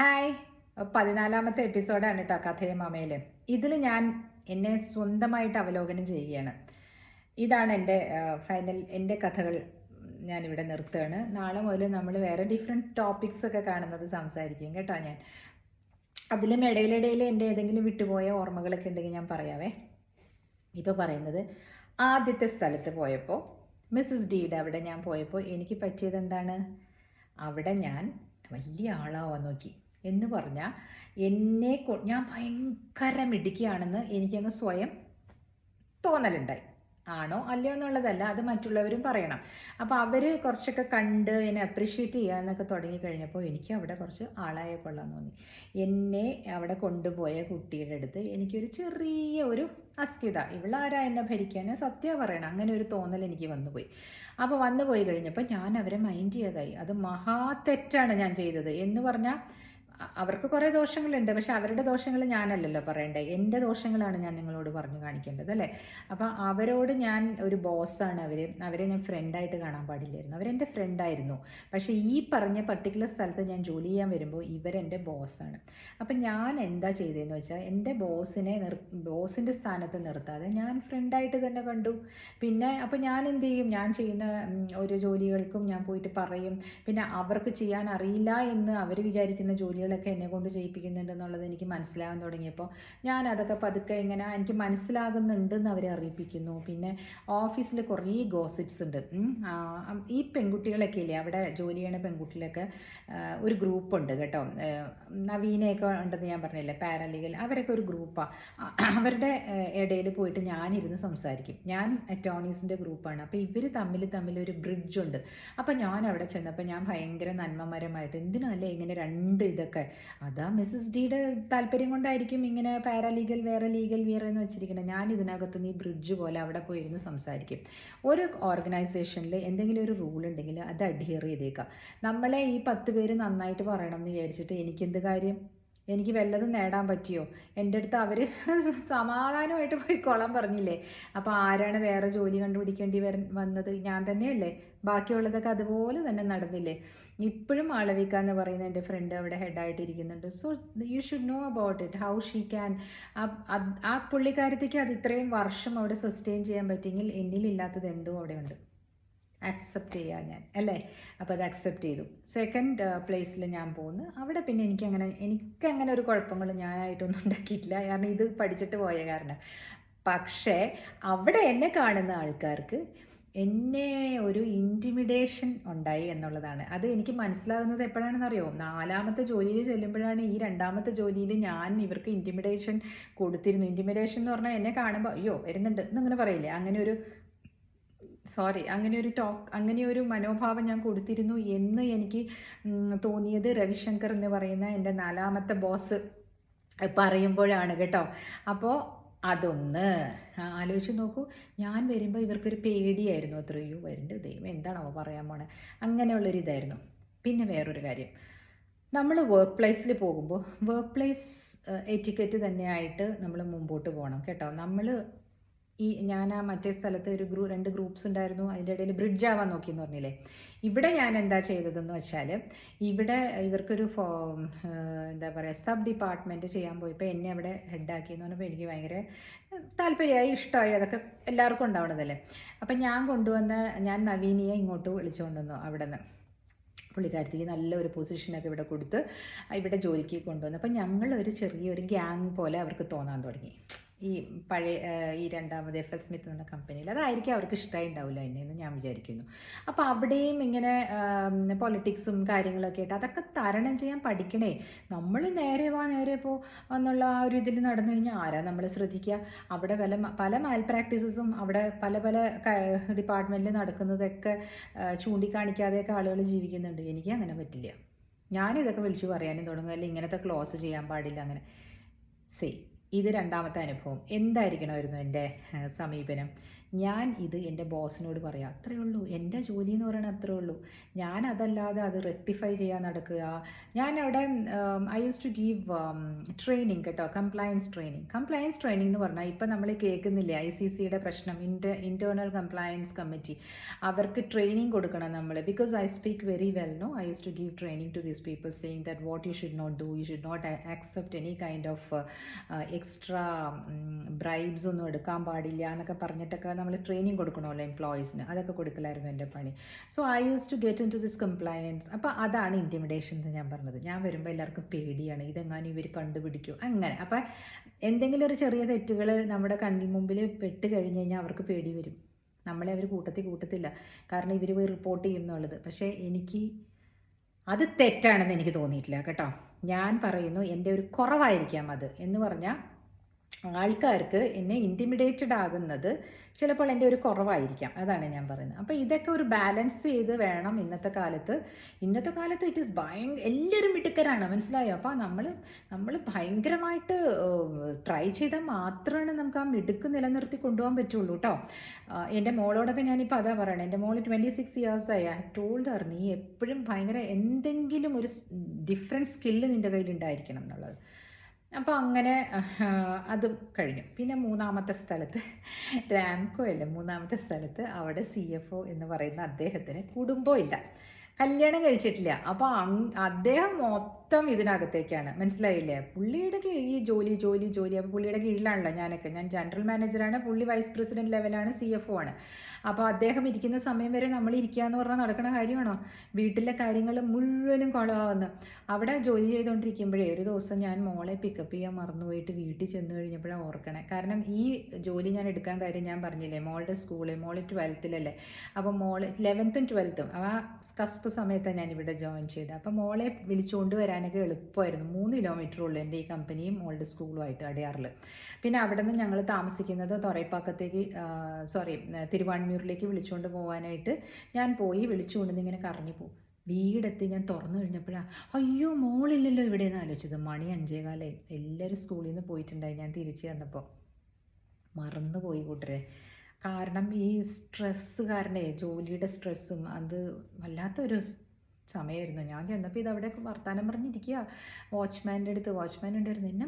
Hi. പതിനാലാമത്തെ എപ്പിസോഡാണ് കേട്ടോ കഥയെ മാമയിൽ ഇതിൽ ഞാൻ എന്നെ സ്വന്തമായിട്ട് അവലോകനം ചെയ്യുകയാണ്. ഇതാണ് എന്റെ ഫൈനൽ എന്റെ കഥകൾ ഞാനിവിടെ നിർത്തുകയാണ്. നാളെ മുതൽ നമ്മൾ വേറെ ഡിഫറെന്റ് ടോപ്പിക്സ് ഒക്കെ കാണുന്നത് സംസാരിക്കും കേട്ടോ ഞാൻ. അതിലും ഇടയിലിടയിൽ എന്റെ ഏതെങ്കിലും വിട്ടുപോയ ഓർമ്മകളൊക്കെ ഉണ്ടെങ്കിൽ ഞാൻ പറയാവേ. ഇപ്പോൾ പറയുന്നത് ആദ്യത്തെ സ്ഥലത്ത് പോയപ്പോൾ മിസ്സസ് ഡീഡ് അവിടെ ഞാൻ പോയപ്പോൾ എനിക്ക് പറ്റിയത് എന്താണ്? അവിടെ ഞാൻ വലിയ ആളാവാൻ നോക്കി. എന്ന് പറഞ്ഞാൽ എന്നെ ഞാൻ ഭയങ്കര മിടുക്കിയാണെന്ന് എനിക്കങ്ങ് സ്വയം തോന്നലുണ്ടായി. ആണോ അല്ലയോ എന്നുള്ളതല്ല അത് മറ്റുള്ളവരും പറയണം. അപ്പോൾ അവർ കുറച്ചൊക്കെ കണ്ട് എന്നെ അപ്രിഷ്യേറ്റ് ചെയ്യുക തുടങ്ങി കഴിഞ്ഞപ്പോൾ എനിക്ക് അവിടെ കുറച്ച് ആളായ കൊള്ളാൻ തോന്നി. എന്നെ അവിടെ കൊണ്ടുപോയ കുട്ടിയുടെ അടുത്ത് എനിക്കൊരു ചെറിയ ഒരു അസ്ഥിത ഇവളാരാ എന്നെ ഭരിക്കാൻ? സത്യം പറയണം അങ്ങനെ ഒരു തോന്നൽ എനിക്ക് വന്നുപോയി. അപ്പോൾ വന്നു പോയി കഴിഞ്ഞപ്പോൾ ഞാൻ അവരെ മൈൻഡ് ചെയ്യാതായി അത് മഹാ തെറ്റാണ് ഞാൻ ചെയ്തത് എന്ന് പറഞ്ഞാൽ അവർക്ക് കുറേ ദോഷങ്ങളുണ്ട്. പക്ഷെ അവരുടെ ദോഷങ്ങൾ ഞാനല്ലല്ലോ പറയണ്ടേ. എന്റെ ദോഷങ്ങളാണ് ഞാൻ നിങ്ങളോട് പറഞ്ഞു കാണിക്കേണ്ടത് അല്ലേ? അപ്പോൾ അവരോട് ഞാൻ ഒരു ബോസാണ് അവർ അവരെ ഞാൻ ഫ്രണ്ടായിട്ട് കാണാൻ പാടില്ലായിരുന്നു. അവരെന്റെ ഫ്രണ്ടായിരുന്നു. പക്ഷെ ഈ പറഞ്ഞ പർട്ടിക്കുലർ സ്ഥലത്ത് ഞാൻ ജോലി ചെയ്യാൻ വരുമ്പോൾ ഇവരെന്റെ ബോസാണ്. അപ്പം ഞാൻ എന്താ ചെയ്തതെന്ന് വെച്ചാൽ എന്റെ ബോസിനെ നിർ ബോസിന്റെ സ്ഥാനത്ത് നിർത്താതെ ഞാൻ ഫ്രണ്ടായിട്ട് തന്നെ കണ്ടു. പിന്നെ അപ്പോൾ ഞാൻ എന്ത് ചെയ്യും? ഞാൻ ചെയ്യുന്ന ഒരു ജോലികൾക്കും ഞാൻ പോയിട്ട് പറയും. പിന്നെ അവർക്ക് ചെയ്യാൻ അറിയില്ല എന്ന് അവർ വിചാരിക്കുന്ന ജോലികളൊക്കെ എന്നെ കൊണ്ട് ചെയ്യിപ്പിക്കുന്നുണ്ട് എന്നുള്ളത് എനിക്ക് മനസ്സിലാകാൻ തുടങ്ങിയപ്പോൾ ഞാൻ അതൊക്കെ പതുക്കെ ഇങ്ങനെ എനിക്ക് മനസ്സിലാകുന്നുണ്ടെന്ന് അവരെ അറിയിപ്പിക്കുന്നു. പിന്നെ ഓഫീസിൽ കുറേ ഗോസിപ്സ് ഉണ്ട്. ഈ പെൺകുട്ടികളൊക്കെ ഇല്ലേ? അവിടെ ജോലി ചെയ്യണ പെൺകുട്ടികളൊക്കെ ഒരു ഗ്രൂപ്പുണ്ട് കേട്ടോ. നവീനയൊക്കെ ഉണ്ടെന്ന് ഞാൻ പറഞ്ഞില്ലേ? പാരലീഗൽ. അവരൊക്കെ ഒരു ഗ്രൂപ്പാണ് അവരുടെ ഇടയിൽ പോയിട്ട് ഞാനിരുന്ന് സംസാരിക്കും. ഞാൻ അറ്റോണീസിന്റെ ഗ്രൂപ്പാണ്. അപ്പോൾ ഇവർ തമ്മിൽ തമ്മിൽ ഒരു ബ്രിഡ്ജ് ഉണ്ട് അപ്പോൾ ഞാൻ അവിടെ ചെന്നപ്പോൾ ഞാൻ ഭയങ്കര നന്മമരമായിട്ട് എന്തിനല്ലേ ഇങ്ങനെ രണ്ട് ഇതൊക്കെ അതാ മിസ്സസ് ഡിയുടെ താല്പര്യം കൊണ്ടായിരിക്കും ഇങ്ങനെ പാരാലീഗൽ വേറെ ലീഗൽ വേറെ എന്ന് വെച്ചിരിക്കുന്നത് ഞാൻ ഇതിനകത്ത് നീ ബ്രിഡ്ജ് പോലെ അവിടെ പോയി ഇരുന്ന് സംസാരിക്കും. ഒരു ഓർഗനൈസേഷനിൽ എന്തെങ്കിലും ഒരു റൂൾ ഉണ്ടെങ്കിൽ അത് അഡ്ഹിയർ ചെയ്തേക്കാം. നമ്മളെ ഈ പത്ത് പേര് നന്നായിട്ട് പറയണം എന്ന് വിചാരിച്ചിട്ട് എനിക്കെന്ത് കാര്യം? എനിക്ക് വല്ലതും നേടാൻ പറ്റിയോ? എന്റെ അടുത്ത് അവർ സമാധാനമായിട്ട് പോയി കൊളം പറഞ്ഞില്ലേ? അപ്പോൾ ആരാണ് വേറെ ജോലി കണ്ടുപിടിക്കേണ്ടി വര വന്നത്? ഞാൻ തന്നെയല്ലേ? ബാക്കിയുള്ളതൊക്കെ അതുപോലെ തന്നെ നടന്നില്ലേ? ഇപ്പോഴും ആളവിക്ക എന്ന് പറയുന്ന എന്റെ ഫ്രണ്ട് അവിടെ ഹെഡായിട്ട് ഇരിക്കുന്നുണ്ട് so you should know about it how she can ആ പുള്ളിക്കാരത്തേക്ക് അത് ഇത്രയും വർഷം അവിടെ സസ്റ്റെയിൻ ചെയ്യാൻ പറ്റിയെങ്കിൽ എന്നിലില്ലാത്തത് എന്തോ അവിടെ ഉണ്ട് അക്സെപ്റ്റ് ചെയ്യാം ഞാൻ അല്ലേ? അപ്പോൾ അത് അക്സെപ്റ്റ് ചെയ്തു. സെക്കൻഡ് പ്ലേസിൽ ഞാൻ പോകുന്നു അവിടെ പിന്നെ എനിക്കങ്ങനെ എനിക്കങ്ങനെ ഒരു കുഴപ്പങ്ങൾ ഞാനായിട്ടൊന്നും ഉണ്ടാക്കിയിട്ടില്ല. കാരണം ഇത് പഠിച്ചിട്ട് പോയ കാരണം. പക്ഷേ അവിടെ എന്നെ കാണുന്ന ആൾക്കാർക്ക് എന്നെ ഒരു ഇന്റിമിഡേഷൻ ഉണ്ടായി എന്നുള്ളതാണ്. അത് എനിക്ക് മനസ്സിലാകുന്നത് എപ്പോഴാണെന്നറിയോ? നാലാമത്തെ ജോലിയിൽ ചെല്ലുമ്പോഴാണ് ഈ രണ്ടാമത്തെ ജോലിയിൽ ഞാൻ ഇവർക്ക് ഇന്റിമിഡേഷൻ കൊടുത്തിരുന്നു. ഇന്റിമിഡേഷൻ എന്ന് പറഞ്ഞാൽ എന്നെ കാണുമ്പോൾ അയ്യോ വരുന്നുണ്ട് എന്നിങ്ങനെ പറയില്ലേ? അങ്ങനെ ഒരു സോറി അങ്ങനെ ഒരു ടോക്ക് അങ്ങനെ ഒരു മനോഭാവം ഞാൻ കൊടുത്തിരുന്നു എന്ന് എനിക്ക് തോന്നിയത് രവിശങ്കർ എന്ന് പറയുന്ന എന്റെ നാലാമത്തെ ബോസ് പറയുമ്പോഴാണ് കേട്ടോ. അപ്പോൾ അതൊന്ന് ആലോചിച്ച് നോക്കൂ. ഞാൻ വരുമ്പോൾ ഇവർക്കൊരു പേടിയായിരുന്നു. അത്രയോ വരുന്നുണ്ട് ദൈവം എന്താണോ പറയാൻ പോണേ? അങ്ങനെയുള്ളൊരു ഇതായിരുന്നു. പിന്നെ വേറൊരു കാര്യം. നമ്മൾ വർക്ക് പ്ലേസിൽ പോകുമ്പോൾ വർക്ക് പ്ലേസ് എറ്റിക്കറ്റ് തന്നെയായിട്ട് നമ്മൾ മുമ്പോട്ട് പോകണം കേട്ടോ. നമ്മൾ ഈ ഞാൻ ആ മറ്റേ സ്ഥലത്ത് ഒരു ഗ്രൂ രണ്ട് ഗ്രൂപ്പ്സ് ഉണ്ടായിരുന്നു. അതിന്റെ ഇടയിൽ ബ്രിഡ്ജ് ആവാൻ നോക്കി എന്ന് പറഞ്ഞില്ലേ? ഇവിടെ ഞാൻ എന്താ ചെയ്തതെന്ന് വെച്ചാൽ ഇവിടെ ഇവർക്കൊരു ഫോ എന്താ പറയുക സബ് ഡിപ്പാർട്ട്മെന്റ് ചെയ്യാൻ പോയപ്പോൾ എന്നെ അവിടെ ഹെഡാക്കി എന്ന് പറഞ്ഞപ്പോൾ എനിക്ക് ഭയങ്കര താല്പര്യമായി ഇഷ്ടമായി അതൊക്കെ എല്ലാവർക്കും ഉണ്ടാവണതല്ലേ? അപ്പം ഞാൻ കൊണ്ടുവന്ന ഞാൻ നവീനിയെ ഇങ്ങോട്ട് വിളിച്ചു കൊണ്ടുവന്നു അവിടെ നിന്ന് പുള്ളിക്കാരത്തിക്ക് നല്ലൊരു പൊസിഷനൊക്കെ ഇവിടെ കൊടുത്ത് ഇവിടെ ജോലിക്ക് കൊണ്ടുവന്നു. അപ്പം ഞങ്ങളൊരു ചെറിയൊരു ഗ്യാങ് പോലെ അവർക്ക് തോന്നാൻ തുടങ്ങി. ഈ പഴയ ഈ രണ്ടാമത് എഫ് എൽ സ്മിത്ത് എന്ന കമ്പനിയിൽ അതായിരിക്കും അവർക്ക് ഇഷ്ടമായി ഉണ്ടാവില്ല എന്നെ എന്ന് ഞാൻ വിചാരിക്കുന്നു. അപ്പോൾ അവിടെയും ഇങ്ങനെ പൊളിറ്റിക്സും കാര്യങ്ങളൊക്കെ ആയിട്ട് അതൊക്കെ തരണം ചെയ്യാൻ പഠിക്കണേ. നമ്മൾ നേരെ വാ നേരെ പോ എന്നുള്ള ആ ഒരു ഇതിൽ നടന്നു കഴിഞ്ഞാൽ ആരാ നമ്മൾ ശ്രദ്ധിക്കുക അവിടെ പല പല മാൽ പ്രാക്ടീസസും അവിടെ പല പല ഡിപ്പാർട്ട്മെന്റിൽ നടക്കുന്നതൊക്കെ ചൂണ്ടിക്കാണിക്കാതെയൊക്കെ ആളുകൾ ജീവിക്കുന്നുണ്ട്. എനിക്ക് അങ്ങനെ പറ്റില്ല. ഞാനിതൊക്കെ വിളിച്ചു പറയാനും തുടങ്ങും. അല്ലെങ്കിൽ ഇങ്ങനത്തെ ക്ലോസ് ചെയ്യാൻ പാടില്ല അങ്ങനെ. സേ ഇത് രണ്ടാമത്തെ അനുഭവം. എന്തായിരിക്കണമായിരുന്നു എന്റെ സമീപനം? ഞാൻ ഇത് എന്റെ ബോസിനോട് പറയാം. അത്രേ ഉള്ളൂ. എന്റെ ജോലി എന്ന് പറയണത് അത്രേ ഉള്ളൂ. ഞാൻ അതല്ലാതെ അത് റെക്ടിഫൈ ചെയ്യാൻ നടക്കുക. ഞാൻ അവിടെ I use to give training കേട്ടോ. കംപ്ലയൻസ് ട്രെയിനിങ് കംപ്ലയൻസ് ട്രെയിനിങ് എന്ന് പറഞ്ഞാൽ ഇപ്പം നമ്മൾ കേൾക്കുന്നില്ലേ? ഐ സി സിയുടെ പ്രശ്നം ഇന്റർ ഇന്റേർണൽ കംപ്ലയൻസ് കമ്മിറ്റി അവർക്ക് ട്രെയിനിങ് കൊടുക്കണം നമ്മൾ. Because I speak very well no I use to give training to these people saying that what you should not do you should not accept any kind of extra bribes ഒന്നും എടുക്കാൻ പാടില്ല എന്നൊക്കെ പറഞ്ഞിട്ടൊക്കെ നമ്മൾ training കൊടുക്കണമല്ലോ എംപ്ലോയീസിന് അതൊക്കെ കൊടുക്കലായിരുന്നു എന്റെ പണി. So I use to get in to this compliance അപ്പോൾ അതാണ് ഇന്റിമിഡേഷൻ എന്ന് ഞാൻ പറഞ്ഞത്. ഞാൻ വരുമ്പോൾ എല്ലാവർക്കും പേടിയാണ്. ഇതെങ്ങാനും ഇവർ കണ്ടുപിടിക്കും. അങ്ങനെ. അപ്പം എന്തെങ്കിലും ഒരു ചെറിയ തെറ്റുകൾ നമ്മുടെ കണ്ണിൽ മുമ്പിൽ പെട്ട് കഴിഞ്ഞ് കഴിഞ്ഞാൽ അവർക്ക് പേടി വരും. നമ്മളെ അവർ കൂട്ടത്തിൽ കൂട്ടത്തില്ല. കാരണം ഇവർ പോയി റിപ്പോർട്ട് ചെയ്യും എന്നുള്ളത്. പക്ഷേ എനിക്ക് അത് തെറ്റാണെന്ന് എനിക്ക് തോന്നിയിട്ടില്ല. കേട്ടോ. ഞാൻ പറയുന്നു എന്റെ ഒരു കുറവായിരിക്കാം അത് എന്ന് പറഞ്ഞാൽ ആൾക്കാർക്ക് എന്നെ ഇന്റിമിഡേറ്റഡ് ആകുന്നത് ചിലപ്പോൾ എന്റെ ഒരു കുറവായിരിക്കാം. അതാണ് ഞാൻ പറയുന്നത്. അപ്പോൾ ഇതൊക്കെ ഒരു ബാലൻസ് ചെയ്ത് വേണം ഇന്നത്തെ കാലത്ത്. ഇന്നത്തെ കാലത്ത് ഇറ്റ് ഈസ് ഭയങ്കര എല്ലാവരും മിടുക്കരാണ്. മനസ്സിലായോ? അപ്പോൾ നമ്മൾ നമ്മൾ ഭയങ്കരമായിട്ട് ട്രൈ ചെയ്താൽ മാത്രമാണ് നമുക്ക് ആ മിടുക്ക് നിലനിർത്തി കൊണ്ടുപോകാൻ പറ്റുള്ളൂ കേട്ടോ എന്റെ മോളോടൊക്കെ ഞാനിപ്പോൾ അതാ പറയണത് എന്റെ മോൾ ട്വന്റി സിക്സ് ഇയേഴ്സായി ഐ ടോൾഡ് നീ എപ്പോഴും ഭയങ്കര എന്തെങ്കിലും ഒരു ഡിഫറെന്റ് സ്കില്ല് നിന്റെ കയ്യിലുണ്ടായിരിക്കണം എന്നുള്ളത്. അപ്പോൾ അങ്ങനെ അത് കഴിഞ്ഞു. പിന്നെ മൂന്നാമത്തെ സ്ഥലത്ത് രാംകോ അല്ല മൂന്നാമത്തെ സ്ഥലത്ത് അവിടെ സി എഫ് ഒ എന്ന് പറയുന്ന അദ്ദേഹത്തിന് കുടുംബമില്ല. കല്യാണം കഴിച്ചിട്ടില്ല. അപ്പോൾ അദ്ദേഹം മൊത്തം ഇതിനകത്തേക്കാണ്. മനസ്സിലായില്ലേ? പുള്ളിയുടെ ഈ ജോലി ജോലി ജോലി. അപ്പോൾ പുള്ളിയുടെ കീഴിലാണല്ലോ ഞാനൊക്കെ. ഞാൻ ജനറൽ മാനേജറാണ് പുള്ളി വൈസ് പ്രസിഡന്റ് ലെവലാണ് സി എഫ് ഒ ആണ്. അപ്പോൾ അദ്ദേഹം ഇരിക്കുന്ന സമയം വരെ നമ്മൾ ഇരിക്കുക എന്ന് പറഞ്ഞാൽ നടക്കുന്ന കാര്യമാണോ? വീട്ടിലെ കാര്യങ്ങൾ മുഴുവനും കുളമാകുന്നു അവിടെ ജോലി ചെയ്തുകൊണ്ടിരിക്കുമ്പോഴേ ഒരു ദിവസം ഞാൻ മോളെ പിക്കപ്പ് ചെയ്യാൻ മറന്നുപോയിട്ട് വീട്ടിൽ ചെന്ന് കഴിഞ്ഞപ്പോഴാണ് ഓർക്കണേ. കാരണം ഈ ജോലി ഞാൻ എടുക്കാൻ കാര്യം ഞാൻ പറഞ്ഞില്ലേ മോളുടെ സ്കൂളിൽ മോൾ ട്വൽത്തിലല്ലേ അപ്പോൾ മോൾ ലെവൻത്തും ട്വൽത്തും ആ കസ്പ് സമയത്താണ് ഞാൻ ഇവിടെ ജോയിൻ ചെയ്തത്. അപ്പോൾ മോളെ വിളിച്ചുകൊണ്ട് വരാനൊക്കെ എളുപ്പമായിരുന്നു. മൂന്ന് കിലോമീറ്റർ ഉള്ളൂ എന്റെ ഈ കമ്പനിയും ഓൾഡ് സ്കൂളുമായിട്ട് അടയാറിൽ പിന്നെ അവിടെ നിന്ന് ഞങ്ങൾ താമസിക്കുന്നത് തൊറയപ്പാക്കത്തേക്ക് സോറി തിരുവാൺമൂരിലേക്ക് വിളിച്ചുകൊണ്ട് പോകാനായിട്ട് ഞാൻ പോയി വിളിച്ചുകൊണ്ട് ഇങ്ങനെ കറങ്ങി പോകും വീടെത്തി ഞാൻ തുറന്നു കഴിഞ്ഞപ്പോഴാണ് അയ്യോ മോളില്ലല്ലോ ഇവിടെ നിന്ന് ആലോചിച്ചത്. മണി അഞ്ചേകാലേ എല്ലാവരും സ്കൂളിൽ നിന്ന് പോയിട്ടുണ്ടായി ഞാൻ തിരിച്ചു വന്നപ്പോൾ മറന്നുപോയി കൂട്ടരെ. കാരണം ഈ സ്ട്രെസ്സ് കാരണേ ജോലിയുടെ സ്ട്രെസ്സും അത് വല്ലാത്തൊരു സമയമായിരുന്നു ഞാൻ ചെന്നപ്പോൾ ഇത് അവിടെ വർത്താനം പറഞ്ഞിരിക്കുക വാച്ച്മാന്റെ അടുത്ത്. വാച്ച്മാൻ ഉണ്ടായിരുന്നു. എന്നെ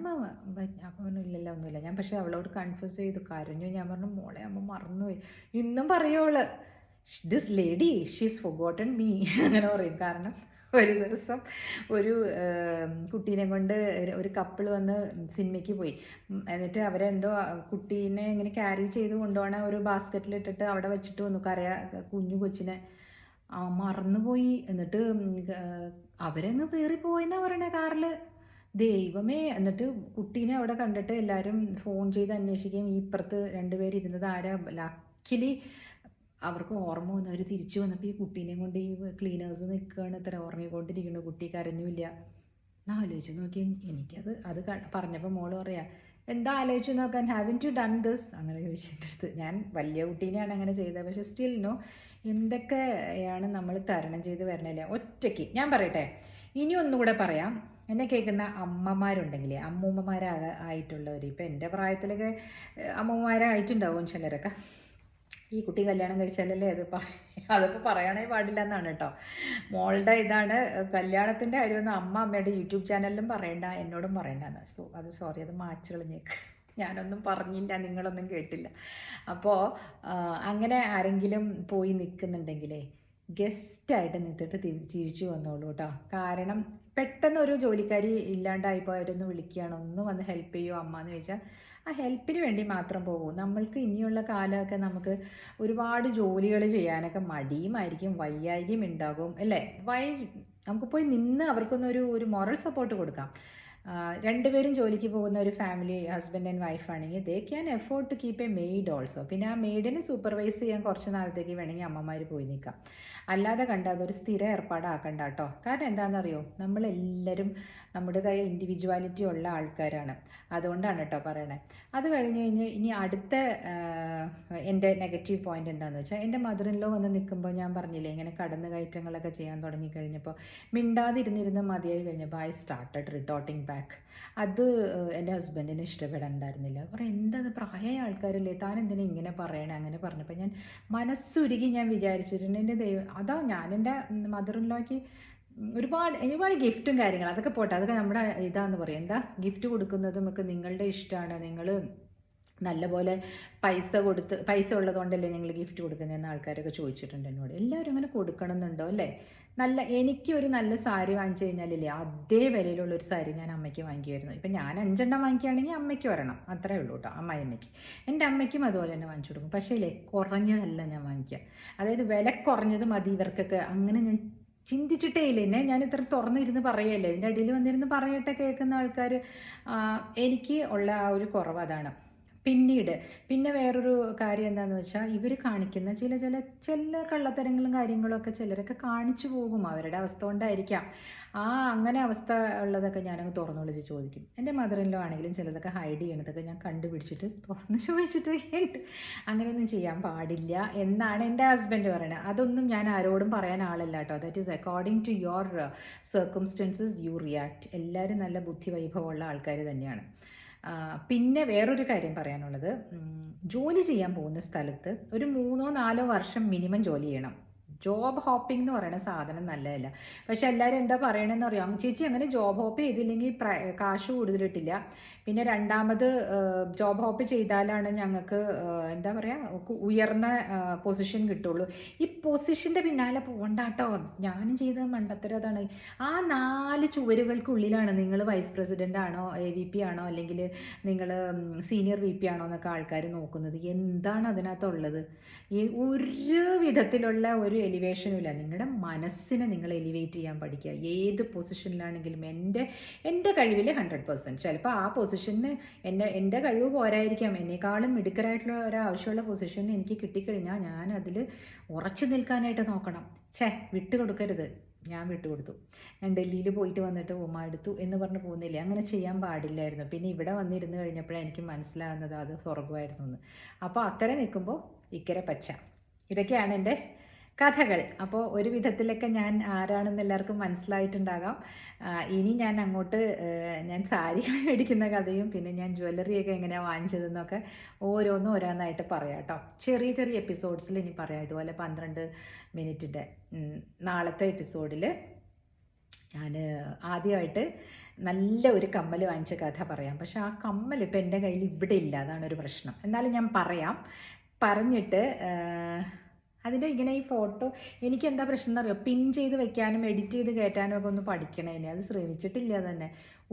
അപ്പം ഇല്ലല്ല ഒന്നുമില്ല. ഞാൻ പക്ഷേ അവളോട് കൺഫ്യൂസ് ചെയ്തു. കരഞ്ഞു. ഞാൻ പറഞ്ഞു മോളെ അമ്മ മറന്നുപോയി. ഇന്നും പറയുവൾ this lady she's forgotten me അങ്ങനെ പറയും. കാരണം ഒരു ദിവസം ഒരു കുട്ടീനെ കൊണ്ട് ഒരു കപ്പിൾ വന്ന് സിനിമയ്ക്ക് പോയി. എന്നിട്ട് അവരെന്തോ കുട്ടീനെ ഇങ്ങനെ ക്യാരി ചെയ്ത് കൊണ്ടുപോകണ ഒരു ബാസ്ക്കറ്റിലിട്ടിട്ട് അവിടെ വെച്ചിട്ട് വന്നു. കരയാ കുഞ്ഞു കൊച്ചിനെ. മറന്നുപോയി. എന്നിട്ട് അവരങ്ങ് കയറിപ്പോയെന്നാ പറയണേ കാറിൽ ദൈവമേ. എന്നിട്ട് കുട്ടീനെ അവിടെ കണ്ടിട്ട് എല്ലാവരും ഫോൺ ചെയ്ത് അന്വേഷിക്കുകയും ഈ ഇപ്പുറത്ത് രണ്ടുപേരിരുന്നത് ആരാ? ലക്കിലി അവർക്ക് ഓർമ്മ വന്നു അവർ തിരിച്ചു വന്നപ്പോൾ ഈ കുട്ടീനെയും കൊണ്ട് ഈ ക്ലീനേഴ്സ് നിൽക്കുകയാണ് ഇത്ര ഉറങ്ങിക്കൊണ്ടിരിക്കുന്നു കുട്ടി കരഞ്ഞില്ല ഞാൻ ആലോചിച്ച് നോക്കി എനിക്കത് അത് പറഞ്ഞപ്പോൾ മോൾ പറയാ എന്താ ആലോചിച്ച് നോക്കാൻ? ഹാവിൻ ടു ഡൺ ദിസ് അങ്ങനെ ചോദിച്ചിട്ടടുത്ത് ഞാൻ വലിയ കുട്ടീനെയാണ് അങ്ങനെ ചെയ്തത്. പക്ഷെ സ്റ്റിൽ നോ എന്തൊക്കെയാണ് നമ്മൾ തരണം ചെയ്ത് വരണല്ലേ ഒറ്റയ്ക്ക്. ഞാൻ പറയട്ടെ. ഇനി ഒന്നുകൂടെ പറയാം. എന്നെ കേൾക്കുന്ന അമ്മമാരുണ്ടെങ്കിൽ അമ്മൂമ്മമാരാ ആയിട്ടുള്ളവർ ഇപ്പം എന്റെ പ്രായത്തിലൊക്കെ അമ്മൂമ്മമാരായിട്ടുണ്ടാവും ചിലരൊക്കെ. ഈ കുട്ടി കല്യാണം കഴിച്ചാലല്ലേ അത് അതിപ്പോൾ പറയാനേ പാടില്ല എന്നാണ് കേട്ടോ. മോളുടെ ഇതാണ് കല്യാണത്തിന്റെ കാര്യമൊന്നും അമ്മ അമ്മയുടെ യൂട്യൂബ് ചാനലിലും പറയണ്ട എന്നോടും പറയണ്ടെന്ന്. സോ അത് സോറി അത് മാച്ച് കളഞ്ഞേക്ക് ഞാനൊന്നും പറഞ്ഞില്ല നിങ്ങളൊന്നും കേട്ടില്ല. അപ്പോൾ അങ്ങനെ ആരെങ്കിലും പോയി നിൽക്കുന്നുണ്ടെങ്കിലേ ഗസ്റ്റായിട്ട് നിന്നിട്ട് തിരിച്ചു വന്നോളൂ കേട്ടോ കാരണം പെട്ടെന്ന് ഒരു ജോലിക്കാരി ഇല്ലാണ്ടായിപ്പോൾ അവരൊന്ന് വിളിക്കുകയാണ്. ഒന്ന് വന്ന് ഹെൽപ്പ് ചെയ്യുമോ അമ്മ എന്ന് ചോദിച്ചാൽ ആ ഹെൽപ്പിന് വേണ്ടി മാത്രം പോകും. നമ്മൾക്ക് ഇനിയുള്ള കാലമൊക്കെ നമുക്ക് ഒരുപാട് ജോലികൾ ചെയ്യാനൊക്കെ മടിയുമായിരിക്കും വയ്യായികയും ഉണ്ടാകും അല്ലേ? വൈ നമുക്ക് പോയി നിന്ന് അവർക്കൊന്നൊരു ഒരു മോറൽ സപ്പോർട്ട് കൊടുക്കാം. രണ്ടുപേരും ജോലിക്ക് പോകുന്ന ഒരു ഫാമിലി ഹസ്ബൻഡ് ആൻഡ് വൈഫ് ആണെങ്കിൽ they can afford to keep a maid also പിന്നെ ആ മെയ്ഡിനെ സൂപ്പർവൈസ് ചെയ്യാൻ കുറച്ച് നാളത്തേക്ക് വേണമെങ്കിൽ അമ്മമാർ പോയി നിൽക്കാം. അല്ലാതെ കണ്ട അതൊരു സ്ഥിര ഏർപ്പാടാക്കണ്ട കേട്ടോ. കാരണം എന്താണെന്നറിയോ? നമ്മളെല്ലാവരും നമ്മുടേതായ ഇൻഡിവിജ്വാലിറ്റി ഉള്ള ആൾക്കാരാണ്. അതുകൊണ്ടാണ് കേട്ടോ പറയണേ. അത് കഴിഞ്ഞ് കഴിഞ്ഞ് ഇനി അടുത്ത എന്റെ നെഗറ്റീവ് പോയിന്റ് എന്താണെന്ന് വെച്ചാൽ എന്റെ ലോ വന്ന് നിൽക്കുമ്പോൾ ഞാൻ പറഞ്ഞില്ലേ ഇങ്ങനെ കടന്നു കയറ്റങ്ങളൊക്കെ ചെയ്യാൻ തുടങ്ങി കഴിഞ്ഞപ്പോൾ മിണ്ടാതിരുന്നിരുന്ന് മതിയായി കഴിഞ്ഞപ്പോൾ ഐ സ്റ്റാർട്ടഡ് റിട്ടോട്ടിങ് ബാക്ക് അത് എന്റെ ഹസ്ബൻഡിന് ഇഷ്ടപ്പെടാനുണ്ടായിരുന്നില്ല. പറയും എന്താ പ്രായ ആൾക്കാരല്ലേ? താൻ എന്തിനാ ഇങ്ങനെ പറയണേ? അങ്ങനെ പറഞ്ഞപ്പോൾ ഞാൻ മനസ്സുരുകി ഞാൻ വിചാരിച്ചിട്ടുണ്ട് എന്റെ ദൈവം അതാ ഞാൻ എന്റെ മദർ ഇൻ ലോയ്ക്ക് ഒരുപാട് ഒരുപാട് ഗിഫ്റ്റും കാര്യങ്ങളും അതൊക്കെ പോട്ടെ. അതൊക്കെ നമ്മുടെ ഇതാന്ന് പറയും. എന്താ? ഗിഫ്റ്റ് കൊടുക്കുന്നത് നമുക്ക് നിങ്ങളുടെ ഇഷ്ടമാണ് നിങ്ങൾ നല്ലപോലെ പൈസ കൊടുത്ത് പൈസ ഉള്ളതുകൊണ്ടല്ലേ നിങ്ങൾ ഗിഫ്റ്റ് കൊടുക്കുന്നതെന്ന് ആൾക്കാരൊക്കെ ചോദിച്ചിട്ടുണ്ട് എന്നോട്. എല്ലാവരും അങ്ങനെ കൊടുക്കണമെന്നുണ്ടോ അല്ലേ? നല്ല എനിക്ക് ഒരു നല്ല സാരി വാങ്ങിച്ചു കഴിഞ്ഞാലില്ലേ അതേ വിലയിലുള്ള ഒരു സാരി ഞാൻ അമ്മയ്ക്ക് വാങ്ങിക്കുമായിരുന്നു. ഇപ്പം ഞാൻ അഞ്ചെണ്ണം വാങ്ങിക്കുകയാണെങ്കിൽ അമ്മയ്ക്ക് വരണം അത്രേ ഉള്ളൂ കേട്ടോ അമ്മായിയമ്മയ്ക്ക്. എന്റെ അമ്മയ്ക്കും അതുപോലെ തന്നെ വാങ്ങിച്ചു കൊടുക്കും. പക്ഷേ ഇല്ലേ കുറഞ്ഞതല്ല ഞാൻ വാങ്ങിക്കുക. അതായത് വില കുറഞ്ഞത് മതി ഇവർക്കൊക്കെ. അങ്ങനെ ഞാൻ ചിന്തിച്ചിട്ടേ ഇല്ല. എന്നെ ഞാൻ ഇത്ര തുറന്നിരുന്ന് പറയല്ലേ? ഇതിന്റെ അടിയിൽ വന്നിരുന്ന് പറയട്ടെ കേൾക്കുന്ന ആൾക്കാർ എനിക്ക് ഉള്ള ആ ഒരു കുറവ് അതാണ്. പിന്നീട്. പിന്നെ വേറൊരു കാര്യം എന്താണെന്ന് വെച്ചാൽ ഇവർ കാണിക്കുന്ന ചില ചില ചില കള്ളത്തരങ്ങളും കാര്യങ്ങളൊക്കെ ചിലരൊക്കെ കാണിച്ചു പോകും. അവരുടെ അവസ്ഥ കൊണ്ടായിരിക്കാം. ആ അങ്ങനെ അവസ്ഥ ഉള്ളതൊക്കെ ഞാനങ്ങ് തുറന്നു വിളിച്ച് ചോദിക്കും. എന്റെ മദറിലോ ആണെങ്കിലും ചിലതൊക്കെ ഹൈഡ് ചെയ്യണതൊക്കെ ഞാൻ കണ്ടുപിടിച്ചിട്ട് തുറന്ന് ചോദിച്ചിട്ട് അങ്ങനെയൊന്നും ചെയ്യാൻ പാടില്ല എന്നാണ് എന്റെ ഹസ്ബൻഡ് പറയുന്നത് അതൊന്നും ഞാൻ ആരോടും പറയാൻ ആളല്ല കേട്ടോ. That is according to your circumstances you react എല്ലാവരും നല്ല ബുദ്ധി വൈഭവമുള്ള ആൾക്കാർ തന്നെയാണ്. പിന്നെ വേറൊരു കാര്യം പറയാനുള്ളത്. ജോലി ചെയ്യാൻ പോകുന്ന സ്ഥലത്ത് ഒരു മൂന്നോ നാലോ വർഷം മിനിമം ജോലി ചെയ്യണം. ജോബ് ഹോപ്പിംഗ് എന്ന് പറയുന്ന സാധനം നല്ലതല്ല. പക്ഷെ എല്ലാവരും എന്താ പറയണമെന്ന് അറിയാം? ചേച്ചി അങ്ങനെ ജോബ് ഹോപ്പ് ചെയ്തില്ലെങ്കിൽ കാശ് കൂടുതലിട്ടില്ല. പിന്നെ രണ്ടാമത് ജോബ് ഹോപ്പ് ചെയ്താലാണ് ഞങ്ങൾക്ക് എന്താ പറയുക ഉയർന്ന പൊസിഷൻ കിട്ടുള്ളൂ. ഈ പൊസിഷന്റെ പിന്നാലെ പോകണ്ടാട്ടോ ഞാനും ചെയ്ത മണ്ടത്തരതാണ് ആ നാല് ചുവരുകൾക്കുള്ളിലാണ് നിങ്ങൾ വൈസ് പ്രസിഡന്റ് ആണോ എ വി പി ആണോ അല്ലെങ്കിൽ നിങ്ങൾ സീനിയർ വി പി ആണോ എന്നൊക്കെ ആൾക്കാർ നോക്കുന്നത്. എന്താണ് അതിനകത്തുള്ളത്? ഈ ഒരു വിധത്തിലുള്ള ഒരു എലിവേഷനും ഇല്ല. നിങ്ങളുടെ മനസ്സിനെ നിങ്ങൾ എലിവേറ്റ് ചെയ്യാൻ പഠിക്കുക ഏത് പൊസിഷനിലാണെങ്കിലും എന്റെ എന്റെ കഴിവിൽ ഹൺഡ്രഡ് പെർസെന്റ് ചിലപ്പോൾ ആ പൊസിഷന് എന്റെ എന്റെ കഴിവ് പോരായിരിക്കാം. എന്നെക്കാളും മിടുക്കരായിട്ടുള്ള ഒരാവശ്യമുള്ള പൊസിഷൻ എനിക്ക് കിട്ടിക്കഴിഞ്ഞാൽ ഞാൻ അതിൽ ഉറച്ചു നിൽക്കാനായിട്ട് നോക്കണം. ഛേ വിട്ടുകൊടുക്കരുത് ഞാൻ വിട്ടുകൊടുത്തു ഞാൻ ഡൽഹിയിൽ പോയിട്ട് വന്നിട്ട് ഉമ്മ എടുത്തു എന്ന് പറഞ്ഞ് പോകുന്നില്ല? അങ്ങനെ ചെയ്യാൻ പാടില്ലായിരുന്നു. പിന്നെ ഇവിടെ വന്നിരുന്ന് കഴിഞ്ഞപ്പോഴാണ് എനിക്ക് മനസ്സിലാകുന്നത് അത് സ്വർഗമായിരുന്നു എന്ന്. അപ്പോൾ അക്കരെ നിൽക്കുമ്പോൾ ഇക്കരെ പച്ച. ഇതൊക്കെയാണ് എന്റെ കഥകൾ. അപ്പോൾ ഒരു വിധത്തിലൊക്കെ ഞാൻ ആരാണെന്ന് എല്ലാവർക്കും മനസ്സിലായിട്ടുണ്ടാകാം. ഇനി ഞാൻ അങ്ങോട്ട് ഞാൻ സാരികൾ മേടിക്കുന്ന കഥയും പിന്നെ ഞാൻ ജ്വല്ലറിയൊക്കെ എങ്ങനെയാണ് വാങ്ങിച്ചതെന്നൊക്കെ ഓരോന്നും ഓരോന്നായിട്ട് പറയാം കേട്ടോ. ചെറിയ ചെറിയ എപ്പിസോഡ്സിൽ ഇനി പറയാം. ഇതുപോലെ പന്ത്രണ്ട് മിനിറ്റിന്റെ നാളത്തെ എപ്പിസോഡിൽ ഞാൻ ആദ്യമായിട്ട് നല്ല ഒരു കമ്മൽ വാങ്ങിച്ച കഥ പറയാം. പക്ഷെ ആ കമ്മൽ ഇപ്പം എന്റെ കയ്യിൽ ഇവിടെ ഇല്ല. അതാണ് ഒരു പ്രശ്നം. എന്നാലും ഞാൻ പറയാം. പറഞ്ഞിട്ട് അതിന്റെ ഇങ്ങനെ ഈ ഫോട്ടോ എനിക്ക് എന്താ പ്രശ്നം എന്നറിയോ പിൻ ചെയ്ത് വെക്കാനും എഡിറ്റ് ചെയ്ത് കയറ്റാനും ഒക്കെ ഒന്ന് പഠിക്കണേ അത് ശ്രമിച്ചിട്ടില്ല തന്നെ.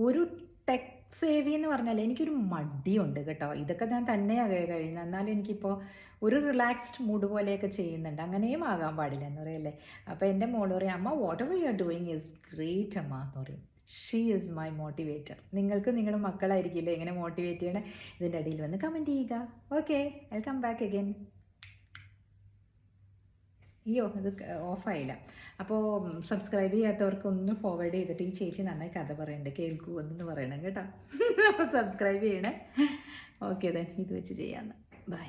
ഒരു ടെക് സേവി എന്ന് പറഞ്ഞാൽ എനിക്കൊരു മടിയുണ്ട് കേട്ടോ. ഇതൊക്കെ ഞാൻ തന്നെയാണ് കഴിയുന്നത്. എന്നാലും എനിക്കിപ്പോൾ ഒരു റിലാക്സ്ഡ് മൂഡ് പോലെയൊക്കെ ചെയ്യുന്നുണ്ട്. അങ്ങനെയും ആകാൻ പാടില്ല എന്ന് പറയല്ലേ അപ്പോൾ എന്റെ മോൾ പറയും അമ്മ whatever you are doing is great അമ്മ എന്ന് പറയും. ഷീ ഈസ് മൈ മോട്ടിവേറ്റർ നിങ്ങൾക്ക് നിങ്ങളുടെ മക്കളായിരിക്കില്ലേ എങ്ങനെ മോട്ടിവേറ്റ് ചെയ്യണേ? ഇതിന്റെ അടിയിൽ വന്ന് കമന്റ് ചെയ്യുക. ഓക്കെ വെൽക്കം ബാക്ക് അഗൈൻ അയ്യോ ഇത് ഓഫായില്ല. അപ്പോൾ സബ്സ്ക്രൈബ് ചെയ്യാത്തവർക്ക് ഒന്ന് ഫോർവേഡ് ചെയ്തിട്ട് ഈ ചേച്ചി നന്നായി കഥ പറയണ്ടേ കേൾക്കൂ എന്ന് പറയണം കേട്ടോ. അപ്പോൾ സബ്സ്ക്രൈബ് ചെയ്യണേ. ഓക്കെ ദൻ ഇത് വെച്ച് ചെയ്യാമെന്ന് ബൈ